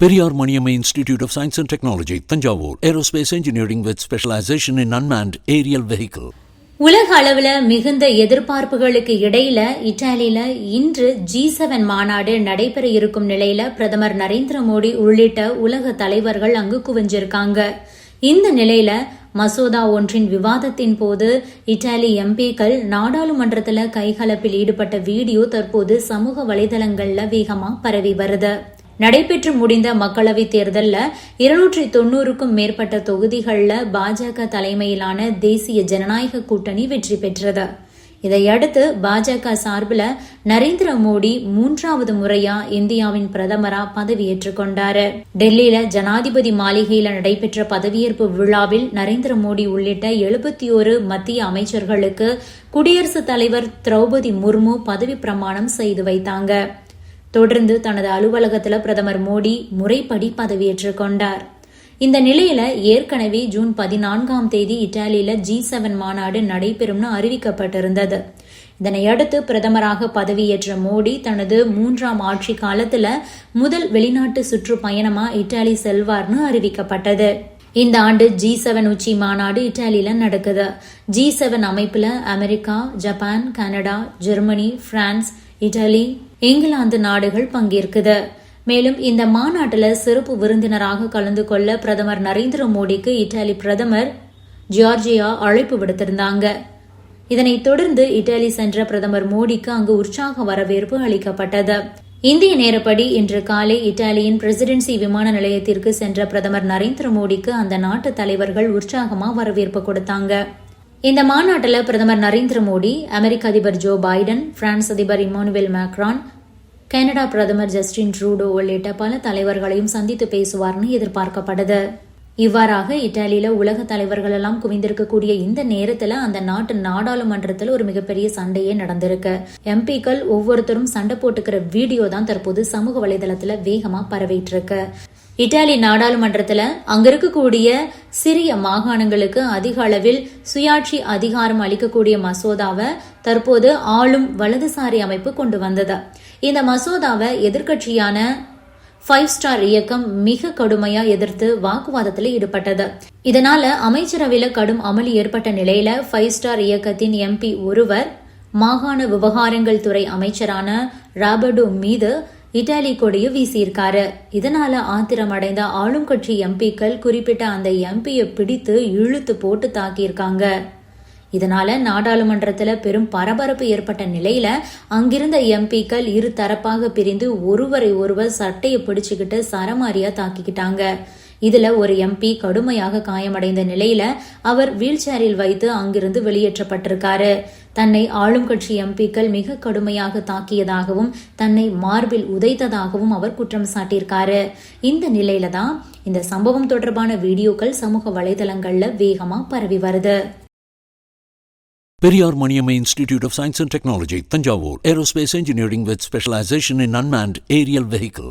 Periyar Maniammai institute of science and technology Thanjavur. Aerospace engineering with specialisation in unmanned aerial vehicle உலக அளவில் மிகுந்த எதிர்பார்ப்புகளுக்கு இடையில இத்தாலியில இன்று ஜி செவன் மாநாடு நடைபெற இருக்கும் நிலையில பிரதமர் நரேந்திர மோடி உள்ளிட்ட உலக தலைவர்கள் அங்கு குவிஞ்சிருக்காங்க. இந்த நிலையில மசோதா ஒன்றின் விவாதத்தின் போது இத்தாலி எம்பிக்கள் நாடாளுமன்றத்தில் கைகலப்பில் ஈடுபட்ட வீடியோ தற்போது சமூக வலைதளங்கள்ல வேகமாக பரவி வருது. நடைபெற்று முடிந்த மக்களவைத் தேர்தலில் இருநூற்றி தொண்ணூறுக்கும் மேற்பட்ட தொகுதிகளில் பாஜக தலைமையிலான தேசிய ஜனநாயக கூட்டணி வெற்றி பெற்றது. இதையடுத்து பாஜக சார்பில் நரேந்திர மோடி மூன்றாவது முறையா இந்தியாவின் பிரதமரா பதவியேற்றுக் கொண்டாரு. டெல்லியில ஜனாதிபதி மாளிகையில நடைபெற்ற பதவியேற்பு விழாவில் நரேந்திர மோடி உள்ளிட்ட எழுபத்தி ஒரு மத்திய அமைச்சர்களுக்கு குடியரசுத் தலைவர் திரௌபதி முர்மு பதவி பிரமாணம் செய்து வைத்தாங்க. தொடர்ந்து தனது அலுவலகத்தில் பிரதமர் மோடி முறைப்படி பதவியேற்றுக் கொண்டார். இந்த நிலையில ஏற்கனவே ஜூன் பதினான்காம் தேதி இத்தாலியில ஜி செவன் மாநாடு நடைபெறும்னு அறிவிக்கப்பட்டிருந்தது. இதனையடுத்து பிரதமராக பதவியேற்ற மோடி தனது மூன்றாம் ஆட்சி காலத்துல முதல் வெளிநாட்டு சுற்றுப்பயணமா இத்தாலி செல்வார்னு அறிவிக்கப்பட்டது. இந்த ஆண்டு ஜி செவன் உச்சி மாநாடு இத்தாலியில நடக்குது. ஜி செவன் அமைப்புல America Japan Canada Germany France Italy England நாடுகள் பங்கேற்குது. மேலும் இந்த மாநாட்டில் சிறப்பு விருந்தினராக கலந்து கொள்ள பிரதமர் நரேந்திர மோடிக்கு இத்தாலி பிரதமர் ஜியார்ஜியா அழைப்பு விடுத்திருந்தாங்க. இதனைத் தொடர்ந்து இத்தாலி சென்ற பிரதமர் மோடிக்கு அங்கு உற்சாக வரவேற்பு அளிக்கப்பட்டது. இந்திய நேரப்படி இன்று காலை இத்தாலியின் பிரசிடென்சி விமான நிலையத்திற்கு சென்ற பிரதமர் நரேந்திர மோடிக்கு அந்த நாட்டு தலைவர்கள் உற்சாகமா வரவேற்பு கொடுத்தாங்க. இந்த மாநாட்டில் பிரதமர் நரேந்திர மோடி அமெரிக்க அதிபர் ஜோ பைடன் பிரான்ஸ் அதிபர் இமானுவேல் மேக்ரான் கனடா பிரதமர் ஜஸ்டின் ட்ரூடோ உள்ளிட்ட பல தலைவர்களையும் சந்தித்து பேசுவார்னு எதிர்பார்க்கப்படுது இவ்வாறாக இத்தாலியில உலக தலைவர்கள் எல்லாம் குவிந்திருக்கக்கூடிய இந்த நேரத்துல அந்த நாட்டு நாடாளுமன்றத்தில் ஒரு மிகப்பெரிய சண்டையே நடந்திருக்கு. எம்பிக்கள் ஒவ்வொருத்தரும் சண்டை போட்டுக்கிற வீடியோ தான் தற்போது சமூக வலைதளத்துல வேகமா பரவிட்டு இருக்கு. இத்தாலி நாடாளுமன்றத்தில் அங்க இருக்கக்கூடிய சிறிய மாகாணங்களுக்கு அதிக அளவில் சுயாட்சி அதிகாரம் அளிக்கக்கூடிய மசோதாவை தற்போது ஆளும் வலதுசாரி அமைப்பு கொண்டு வந்தது. இந்த மசோதாவை எதிர்கட்சியான ஃபைவ் ஸ்டார் இயக்கம் மிக கடுமையா எதிர்த்து வாக்குவாதத்தில் ஈடுபட்டது. இதனால அமைச்சரவையில கடும் அமளி ஏற்பட்ட நிலையில ஃபைவ் ஸ்டார் இயக்கத்தின் எம்பி ஒருவர் மாகாண விவகாரங்கள் துறை அமைச்சரான ராபர்டோ மீது இட்டாலி கொடியை வீசியிருக்காரு. இதனால ஆத்திரம் அடைந்த ஆளும் கட்சி எம்பிக்கள் குறிப்பிட்ட அந்த எம்பியை பிடித்து இழுத்து போட்டு தாக்கியிருக்காங்க. இதனால நாடாளுமன்றத்துல பெரும் பரபரப்பு ஏற்பட்ட நிலையில அங்கிருந்த எம்பிக்கள் இரு தரப்பாக பிரிந்து ஒருவரை ஒருவர் சட்டையை பிடிச்சுக்கிட்டு சரமாரியா தாக்கிக்கிட்டாங்க. இதுல ஒரு எம்பி கடுமையாக காயமடைந்த நிலையில அவர் வீல் சேரில் வைத்து அங்கிருந்து வெளியேற்றப்பட்டிருக்காரு. தன்னை ஆளும் கட்சி எம்பிக்கள் மிக கடுமையாக தாக்கியதாகவும் தன்னை மார்பில் உதைத்ததாகவும் அவர் குற்றம் சாட்டியிருக்காரு இந்த நிலையில தான் இந்த சம்பவம் தொடர்பான வீடியோக்கள் சமூக வலைதளங்கள்ல வேகமா பரவி வருது Periyar Maniammai institute of science and technology Thanjavur aerospace engineering with specialisation in unmanned aerial vehicle